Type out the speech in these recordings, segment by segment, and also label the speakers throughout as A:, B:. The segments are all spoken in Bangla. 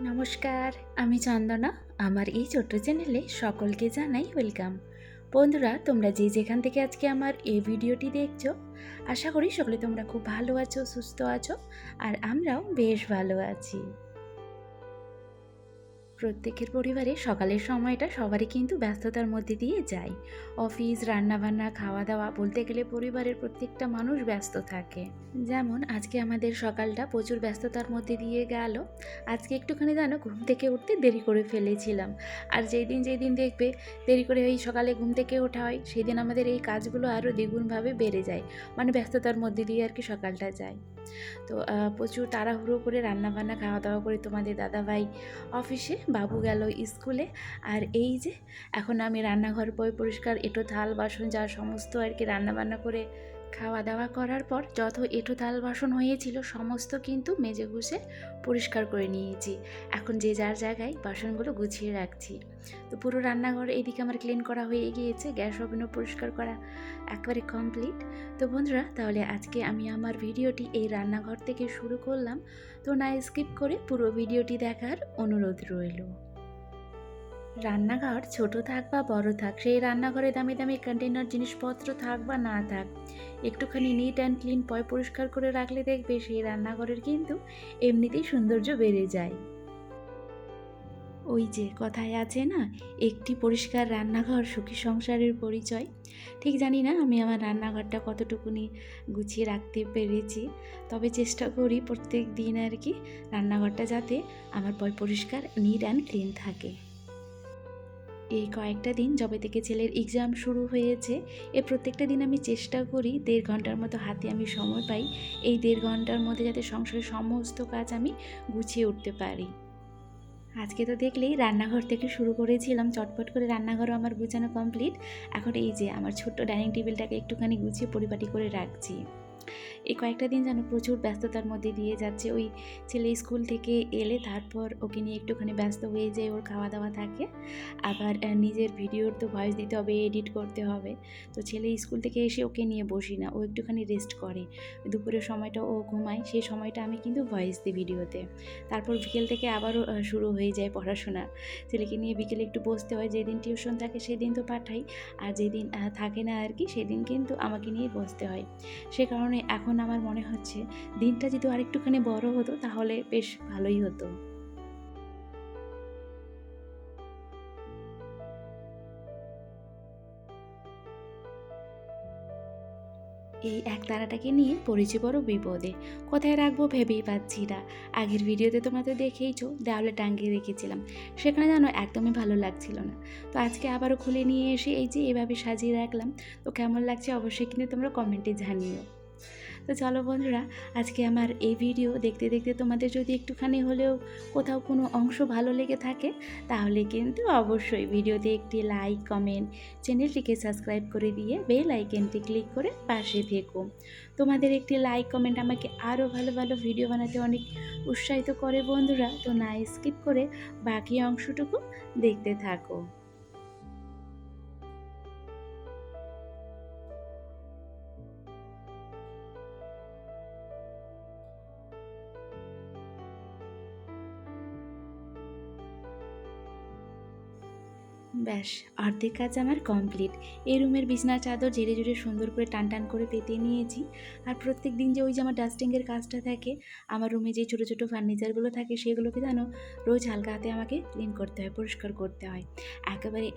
A: নমস্কার, আমি চন্দনা। আমার এই ছোট্ট চ্যানেলে সকলকে জানাই ওয়েলকাম। বন্ধুরা, তোমরা যে যেখান থেকে আজকে আমার এই ভিডিওটি দেখছ, আশা করি সকলে তোমরা খুব ভালো আছো, সুস্থ আছো, আর আমরাও বেশ ভালো আছি। প্রত্যেকের পরিবারে সকালের সময়টা সবারই কিন্তু ব্যস্ততার মধ্যে দিয়ে যায়। অফিস, রান্নাবান্না খাওয়া দাওয়া বলতে গেলে পরিবারের প্রত্যেকটা মানুষ ব্যস্ত থাকে। যেমন, আজকে আমাদের সকালটা প্রচুর ব্যস্ততার মধ্যে দিয়ে গেল। আজকে একটুখানি জানো ঘুম থেকে উঠতে দেরি করে ফেলেছিলাম। আর যেই দিন যেই দিন দেখবে দেরি করে ওই সকালে ঘুম থেকে ওঠা হয় সেই দিন আমাদের এই কাজগুলো আরও দ্বিগুণভাবে বেড়ে যায়। মানে ব্যস্ততার মধ্যে দিয়ে আর কি সকালটা যায়। তো প্রচুর তাড়াহুড়ো করে রান্নাবান্না খাওয়া দাওয়া করে তোমাদের দাদাভাই অফিসে বাবু গেল স্কুলে। আর এই যে, এখন আমি রান্নাঘর পয় পরিষ্কার, এটো, থাল, বাসন, যা সমস্ত আর কি রান্নাবান্না করে খাওয়া দাওয়া করার পর যত এঁটো থাল বাসন হয়েছিল সমস্ত কিন্তু মেজে ঘুষে পরিষ্কার করে নিয়েছি। এখন যে যার জায়গায় বাসনগুলো গুছিয়ে রাখছি। তো পুরো রান্নাঘর এদিকে আমার ক্লিন করা হয়ে গিয়েছে, গ্যাস ওভেনও পরিষ্কার করা একবারে কমপ্লিট তো বন্ধুরা, তাহলে আজকে আমি আমার ভিডিওটি এই রান্নাঘর থেকে শুরু করলাম। তো না স্কিপ করে পুরো ভিডিওটি দেখার অনুরোধ রইল। রান্নাঘর, ছোট থাক বা বড় থাক, সেই রান্নাঘরে দামি দামি কন্টেনার জিনিসপত্র থাক বা না থাক, একটুখানি নিট অ্যান্ড ক্লিন পয় পরিষ্কার করে রাখলে দেখবে সেই রান্নাঘরের কিন্তু এমনিতেই সৌন্দর্য বেড়ে যায়। ওই যে কথায় আছে না, একটি পরিষ্কার রান্নাঘর সুখী সংসারের পরিচয়। ঠিক জানি না আমি আমার রান্নাঘরটা কতটুকুনি গুছিয়ে রাখতে পেরেছি, তবে চেষ্টা করি প্রত্যেক দিন আর কি রান্নাঘরটা যাতে আমার পরিষ্কার নিট অ্যান্ড ক্লিন থাকে। এই কয়েকটা দিন যবে থেকে ছেলের এক্সাম শুরু হয়েছে। এ প্রত্যেকটা দিন আমি চেষ্টা করি, দেড় ঘণ্টার মতো হাতে আমি সময় পাই। এই দেড় ঘণ্টার মধ্যে যাতে সংসারের সমস্ত কাজ আমি গুছিয়ে উঠতে পারি। আজকে তো দেখলেই রান্নাঘর থেকে শুরু করেছিলাম, চটপট করে রান্নাঘরও আমার গুছানো কমপ্লিট এখন এই যে, আমার ছোট্ট ডাইনিং টেবিলটাকে একটুখানি গুছিয়ে পরিপাটি করে রাখছি। এই কয়েকটা দিন যেন প্রচুর ব্যস্ততার মধ্যে দিয়ে যাচ্ছে। ওই ছেলে স্কুল থেকে এলে তারপর ওকে নিয়ে একটুখানি ব্যস্ত হয়ে যায় ওর খাওয়া দাওয়া থাকে। আবার নিজের ভিডিওর তো ভয়েস দিতে হবে, এডিট করতে হবে। তো ছেলে স্কুল থেকে এসে ওকে নিয়ে বসি না, ও একটুখানি রেস্ট করে। দুপুরের সময়টা ও ঘুমায় সেই সময়টা আমি কিন্তু ভয়েস দিই ভিডিওতে। তারপর বিকেল থেকে আবারও শুরু হয়ে যায় পড়াশোনা। ছেলেকে নিয়ে বিকেলে একটু বসতে হয়, যেদিন টিউশন থাকে সেদিন তো পাঠাই। আর যেদিন থাকে না আর কি, সেদিন কিন্তু আমাকে নিয়ে বসতে হয়। সে কারণে এখন আমার মনে হচ্ছে দিনটা যদি আরেকটুখানি বড় হতো, তাহলে বেশ ভালোই হতো। এই এক তারাটাকে নিয়ে পড়েছি বড় বিপদে। কোথায় রাখব ভেবেই পাচ্ছি না। আগের ভিডিওতে তোমরা তো দেখেইছো, দেওয়ালে টাঙ্গিয়ে রেখেছিলাম। সেখানে জানো একদমই ভালো লাগছিল না। তো আজকে আবারও খুলে নিয়ে এসে এই যে এভাবে সাজিয়ে রাখলাম, তো কেমন লাগছে অবশ্যই কিন্তু তোমরা কমেন্টে জানিও। তো চলো বন্ধুরা, আজকে আমার এই ভিডিও দেখতে দেখতে তোমাদের যদি একটুখানি হলেও কোথাও কোনো অংশ ভালো লেগে থাকে, তাহলে কিন্তু অবশ্যই ভিডিওতে একটি লাইক কমেন্ট চ্যানেলটিকে সাবস্ক্রাইব করে দিয়ে বেল আইকনটি ক্লিক করে পাশে থেকো। তোমাদের একটি লাইক কমেন্ট আমাকে আরও ভালো ভালো ভিডিও বানাতে অনেক উৎসাহিত করে বন্ধুরা, তো না স্কিপ করে বাকি অংশটুকু দেখতে থাকো। ব্যাস, অর্ধেক কাজ আমার কমপ্লিট এই রুমের বিছনার চাদর ঝেড়ে ঝেড়ে সুন্দর করে টান টান করে পেতে নিয়েছি। আর প্রত্যেক দিন যে ওই যে আমার ডাস্টিংয়ের কাজটা থাকে, আমার রুমে যে ছোটো ছোটো ফার্নিচারগুলো থাকে, সেগুলোকে জানো, রোজ হালকা হাতে আমাকে ক্লিন করতে হয়, পরিষ্কার করতে হয়। একেবারে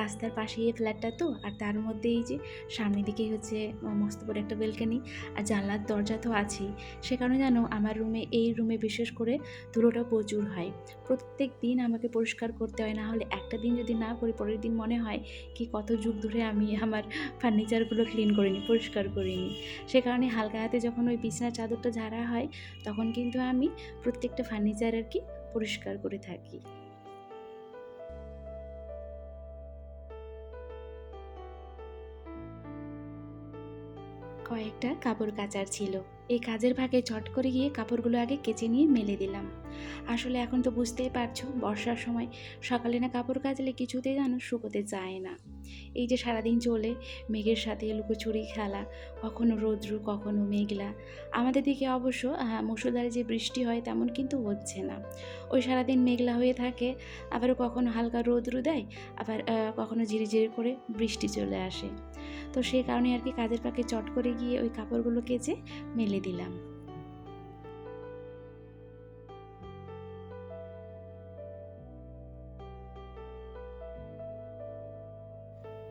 A: রাস্তার পাশে এই ফ্ল্যাটটা তো, আর তার মধ্যে এই যে সামনের দিকেই হচ্ছে মস্ত বড় একটা বেলকানি আর জানলার দরজা তো আছেই। সে কারণে জানো, আমার রুমে এই রুমে বিশেষ করে ধুলোটা প্রচুর হয়। প্রত্যেক দিন আমাকে পরিষ্কার করতে হয়, না হলে একটা দিন যদি না করি, পরের দিন মনে হয় কি কত যুগ ধরে আমি আমার ফার্নিচারগুলো ক্লিন করিনি, পরিষ্কার করিনি। সে কারণে হালকা হাতে যখন ওই বিছানার চাদরটা ঝাড়া হয়, তখন কিন্তু আমি প্রত্যেকটা ফার্নিচার আর কি পরিষ্কার করে থাকি। কয়েকটা কাপড় কাচার ছিল। এই কাজের ভাগে চট করে গিয়ে কাপড়গুলো আগে কেচে নিয়ে মেলে দিলাম। আসলে এখন তো বুঝতেই পারছ, বর্ষার সময় সকালে না কাপড় কাচলে কিছুতেই যেন শুকোতে চায় না। এই যে সারাদিন চলে মেঘের সাথে লুকোচুরি খেলা কখনো রৌদ্রু কখনো মেঘলা। আমাদের দিকে অবশ্য আহ, মুষলধারে যে বৃষ্টি হয় তেমন কিন্তু হচ্ছে না। ওই সারাদিন মেঘলা হয়ে থাকে আবার কখনো হালকা রৌদ্রু দেয় আবার কখনো ঝিরিঝিরি করে বৃষ্টি চলে আসে। তো সেই কারণে আর কি কাজের পাকে চট করে গিয়ে ওই কাপড়গুলো কেচে মেলে দিলাম।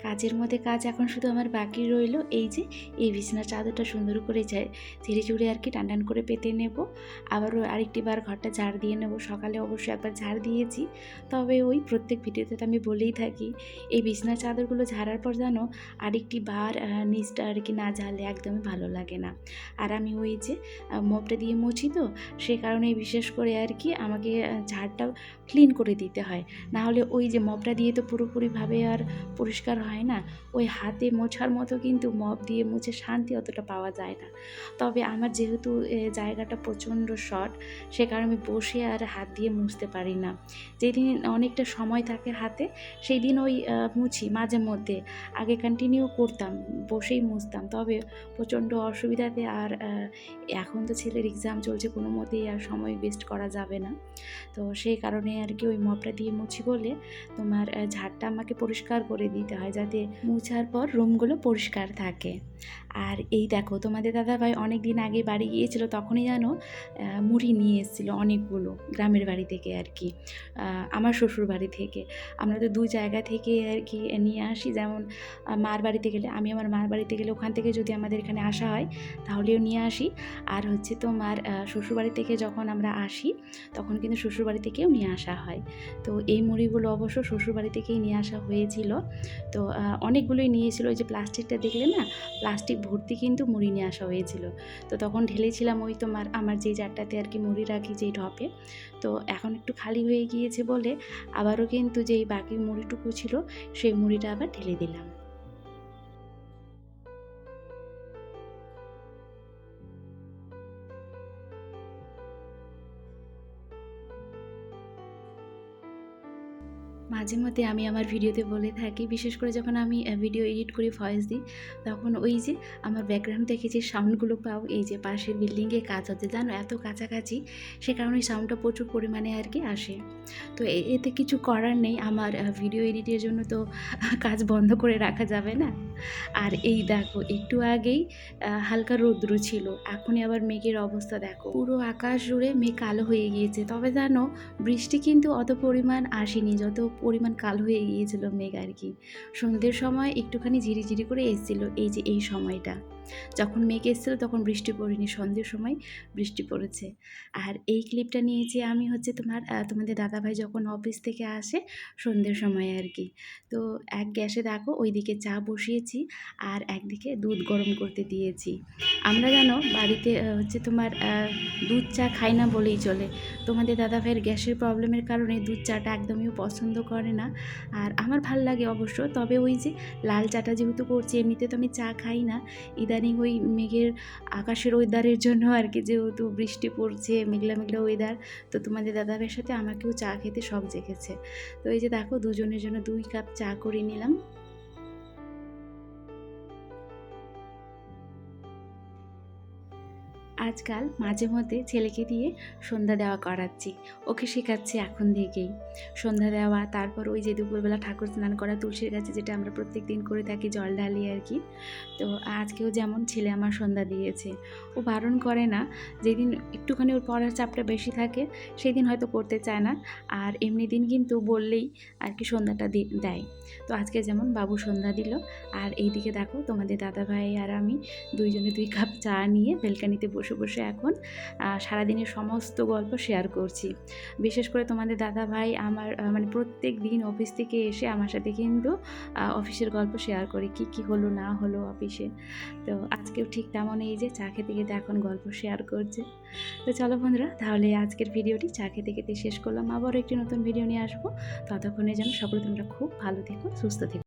A: কাজের মধ্যে কাজ এখন শুধু আমার বাকি রইল, এই যে এই বিছানার চাদরটা সুন্দর করে যায় ঝেড়ে ঝুড়ে আর কি টান টান করে পেতে নেব। আবারও আরেকটি বার ঘরটা ঝাড় দিয়ে নেব। সকালে অবশ্যই একবার ঝাড় দিয়েছি। তবে ওই প্রত্যেক ভিডিওতে তো আমি বলেই থাকি, এই বিছানার চাদরগুলো ঝাড়ার পর জানো আরেকটি বার নিচটা আর কি না ঝাড়লে একদমই ভালো লাগে না। আর আমি ওই যে মপটা দিয়ে মুছি তো, সে কারণে বিশেষ করে আর কি আমাকে ঝাড়টা ক্লিন করে দিতে হয়। না হলে ওই যে মপটা দিয়ে তো পুরোপুরিভাবে আর পরিষ্কার হয় না। ওই হাতে মোছার মতো কিন্তু মপ দিয়ে মুছে শান্তি অতটা পাওয়া যায় না। তবে আমার যেহেতু জায়গাটা প্রচণ্ড শর্ট, সে কারণে আমি বসে আর হাত দিয়ে মুছতে পারি না। যেদিন অনেকটা সময় থাকে হাতে সেই দিন ওই মুছি মাঝে মধ্যে। আগে কন্টিনিউ করতাম, বসেই মুছতাম। তবে প্রচণ্ড অসুবিধাতে আর এখন তো ছেলের এক্সাম চলছে, কোনো মতেই আর সময় ওয়েস্ট করা যাবে না। তো সেই কারণে আর কি ওই মপটা দিয়ে মুছি বলে তোমার ঝাড়টা আমাকে পরিষ্কার করে দিতে হয় যাতে মুছার পর রুমগুলো পরিষ্কার থাকে। আর এই দেখো তোমাদের দাদাভাই অনেক দিন আগে বাড়ি গিয়েছিল তখনই আহ, মুড়ি নিয়ে এসেছিল অনেকগুলো গ্রামের বাড়ি থেকে আর কি আমার শ্বশুর বাড়ি থেকে। আমরা তো দু জায়গা থেকে আর কি নিয়ে আসি যেমন মার বাড়িতে গেলে আমি আমার মার বাড়িতে গেলে ওখান থেকে যদি আমাদের এখানে আসা হয় তাহলেও নিয়ে আসি। আর হচ্ছে তোমার আহ, শ্বশুরবাড়ি থেকে যখন আমরা আসি তখন কিন্তু শ্বশুরবাড়ি থেকেও নিয়ে আসা হয়। তো এই মুড়িগুলো অবশ্য শ্বশুরবাড়ি থেকেই নিয়ে আসা হয়েছিল। তো অনেকগুলোই নিয়েছিল ওই যে প্লাস্টিকটা দেখলে না প্লাস্টিক ভর্তি কিন্তু মুড়ি নিয়ে আসা হয়েছিল। তো তখন ঢেলেছিলাম ওই তোমার আমার যে জারটাতে আর কি মুড়ি রাখি যেই ঢপে। তো এখন একটু খালি হয়ে গিয়েছে বলে আবারও কিন্তু যেই বাকি মুড়িটুকু ছিল, সেই মুড়িটা আবার ঢেলে দিলাম। মাঝে মধ্যে আমি আমার ভিডিওতে বলে থাকি, বিশেষ করে যখন আমি ভিডিও এডিট করি ভয়েস দিই, তখন ওই যে আমার ব্যাকগ্রাউন্ড থেকে যে সাউন্ডগুলো পাও, এই যে পাশের বিল্ডিংয়ে কাজ হচ্ছে, জানো এত কাছাকাছি, সে কারণে সাউন্ডটা প্রচুর পরিমাণে আর কি আসে। তো এতে কিছু করার নেই, আমার ভিডিও এডিটের জন্য তো কাজ বন্ধ করে রাখা যাবে না। আর এই দেখো, একটু আগেই হালকা রৌদ্র ছিল, এখনই আবার মেঘের অবস্থা দেখো। পুরো আকাশ জুড়ে মেঘ কালো হয়ে গিয়েছে, তবে জানো বৃষ্টি কিন্তু অত পরিমাণ আসেনি, যত পরিমাণ কাল হয়ে গিয়েছিল মেঘ আর কি। সন্ধ্যের সময় একটুখানি ঝিরিঝিরি করে এসেছিল এই যে এই সময়টা। যখন মেঘ এসেছিল তখন বৃষ্টি পড়েনি, সন্ধ্যের সময় বৃষ্টি পড়েছে। আর এই ক্লিপটা নিয়েছি আমি হচ্ছে তোমার তোমাদের দাদাভাই যখন অফিস থেকে আসে সন্ধ্যের সময় আর কি, তো এক গ্যাসে দেখো ওইদিকে চা বসিয়েছি আর একদিকে দুধ গরম করতে দিয়েছি। আমরা জানো বাড়িতে হচ্ছে তোমার দুধ চা খাই না বলেই চলে। তোমাদের দাদাভাইয়ের গ্যাসের প্রবলেমের কারণে দুধ চাটা একদমই পছন্দ করে না। আর আমার ভালো লাগে অবশ্য, তবে ওই যে লাল চাটা যেহেতু করছি, এমনিতে তো আমি চা খাই না, ইদানিং ওই মেঘের আকাশের ওয়েদারের জন্য আর কি, যেহেতু বৃষ্টি পড়ছে, মেঘলা মেঘলা ওয়েদার তো তোমাদের দাদাভাইয়ের সাথে আমাকেও চা খেতে শখ জেগেছে। তো এই যে দেখো, দুজনের জন্য দুই কাপ চা করে নিলাম। আজকাল মাঝে মধ্যে ছেলেকে দিয়ে সন্ধ্যা দেওয়া করাচ্ছি। ওকে শেখাচ্ছি এখন থেকেই। সন্ধ্যা দেওয়া, তারপর ওই যে দুপুরবেলা ঠাকুর স্নান করা তুলসীর কাছে যেটা আমরা প্রত্যেক দিন করে থাকি জল ঢালি আর কি। তো আজকেও যেমন ছেলে আমার সন্ধ্যা দিয়েছে। ও বারণ করে না, যেদিন একটুখানি ওর পড়ার চাপটা বেশি থাকে সেই দিন হয়তো করতে চায় না। আর এমনি দিন কিন্তু বললেই আর কি সন্ধ্যাটা দেয়। তো আজকে যেমন বাবু সন্ধ্যা দিল, আর এইদিকে দেখো তোমাদের দাদা ভাই আর আমি দুইজনে দুই কাপ চা নিয়ে বেলকানিতে বসে বসে এখন সারাদিনের সমস্ত গল্প শেয়ার করছি। বিশেষ করে তোমাদের দাদা ভাই আমার মানে প্রত্যেক দিন অফিস থেকে এসে আমার সাথে কিন্তু অফিসের গল্প শেয়ার করে, কি কি হলো, না হলো অফিসে তো আজকেও ঠিক তেমন এই যে, চা খেতে খেতে এখন গল্প শেয়ার করছে। তো চলো বন্ধুরা, তাহলে আজকের ভিডিওটি চা খেতে খেতে শেষ করলাম। আবারও একটি নতুন ভিডিও নিয়ে আসব। ততক্ষণে যেন সকলে তোমরা খুব ভালো থেকো, সুস্থ থেকো।